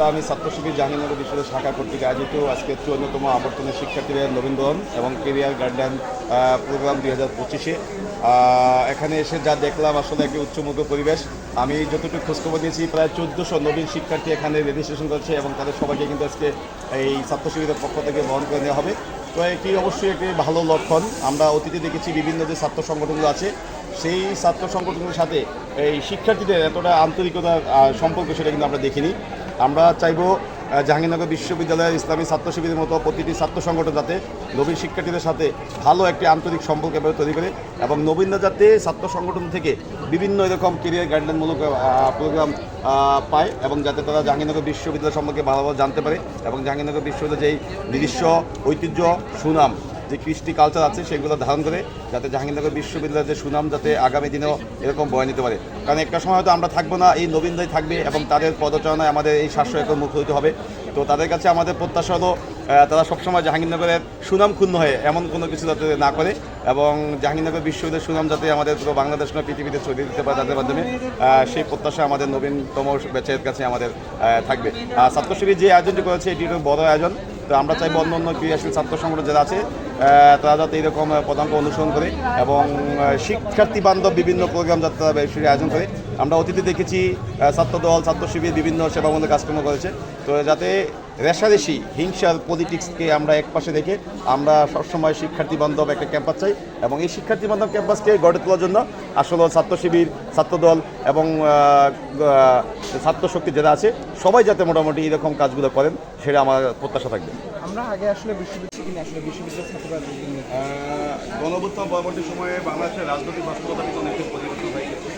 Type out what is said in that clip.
ইসলামী ছাত্র শিবির জাহাঙ্গীরনগর বিশ্ববিদ্যালয় শাখা কর্তৃক আয়োজিত আজকে চুয়ান্নতম আবর্তনের শিক্ষার্থীদের নবীনবরণ এবং কেরিয়ার গার্ডেন প্রোগ্রাম দুই হাজার পঁচিশে। এখানে এসে যা দেখলাম আসলে একটি উচ্চমুখ পরিবেশ। আমি যতটুকু খোঁজখবর নিয়েছি, প্রায় চোদ্দোশো নবীন শিক্ষার্থী এখানে রেজিস্ট্রেশন করেছে এবং তাদের সবাইকে কিন্তু আজকে এই ছাত্র শিবিরের পক্ষ থেকে বহন করে নেওয়া হবে। তো এটি অবশ্যই একটি ভালো লক্ষণ। আমরা অতীতে দেখেছি বিভিন্ন যে ছাত্র সংগঠনগুলো আছে, সেই ছাত্র সংগঠনের সাথে এই শিক্ষার্থীদের এতটা আন্তরিকতা সম্পর্ক সেটা কিন্তু আমরা দেখিনি। আমরা চাইব জাহাঙ্গীরনগর বিশ্ববিদ্যালয়ের ইসলামী ছাত্র শিবিরের মতো প্রতিটি ছাত্র সংগঠন যাতে নবীন শিক্ষার্থীদের সাথে ভালো একটি আন্তরিক সম্পর্ক এভাবে তৈরি করে এবং নবীনরা যাতে ছাত্র সংগঠন থেকে বিভিন্ন এরকম কেরিয়ার গাইডলাইনমূলক প্রোগ্রাম পায় এবং যাতে তারা জাহাঙ্গীরনগর বিশ্ববিদ্যালয় সম্পর্কে ভালোভাবে জানতে পারে এবং জাহাঙ্গীরনগর বিশ্ববিদ্যালয়ের যেই নিজস্ব ঐতিহ্য, সুনাম যে কৃষ্টি কালচার আছে সেগুলো ধারণ করে যাতে জাহাঙ্গীরনগর বিশ্ববিদ্যালয়ের যে সুনাম, যাতে আগামী দিনেও এরকম বয়ে নিতে পারে। কারণ একটা সময় হয়তো আমরা থাকব না, এই নবীনরাই থাকবে এবং তাদের পদচারণায় আমাদের এই এখন মুখ হইতে হবে। তো তাদের কাছে আমাদের প্রত্যাশা হলো তারা সবসময় জাহাঙ্গীরনগরের সুনাম ক্ষুণ্ণ হয়ে এমন কোনো কিছু যাতে না করে এবং জাহাঙ্গীরনগর বিশ্ববিদ্যালয়ের সুনাম যাতে আমাদের পুরো বাংলাদেশ নয়, পৃথিবীতে ছড়িয়ে দিতে পারে তাদের মাধ্যমে। সেই প্রত্যাশা আমাদের নবীনতম ব্যাচের কাছে আমাদের থাকবে। আর শিবির যে আয়োজনটি করেছে, এটি একটু বড় আয়োজন। তো আমরা চাইব অন্য অন্য ক্রিয়াশীল ছাত্র সংগঠন যারা আছে তারা যাতে এরকম পদাঙ্ক অনুসরণ করে এবং শিক্ষার্থী বান্ধব বিভিন্ন প্রোগ্রাম যাতে তারা আয়োজন করে। আমরা অতীতে দেখেছি ছাত্র দল ছাত্র শিবির বিভিন্ন সেবামূলক কাজকর্ম করেছে। তো যাতে রেশারেশি হিংসার পলিটিক্সকে আমরা একপাশে রেখে আমরা সবসময় শিক্ষার্থী বান্ধব একটা ক্যাম্পাস চাই এবং এই শিক্ষার্থী বান্ধব ক্যাম্পাসকে গড়ে তোলার জন্য আসলে ছাত্র শিবির ছাত্র দল এবং আহ, আহ, ছাত্র শক্তি যারা আছে সবাই যাতে মোটামুটি এরকম কাজগুলো করেন সেটা আমার প্রত্যাশা থাকবে। আমরা আগে আসলে বিশ্ববিদ্যালয় কিনা আসলে বিশ্ববিদ্যালয় ছাত্ররা গণভুত্থান পরবর্তী সময়ে বাংলাদেশের রাজনৈতিক বাস্তবতা কিন্তু অনেক পরিবর্তন হয়ে গেছে।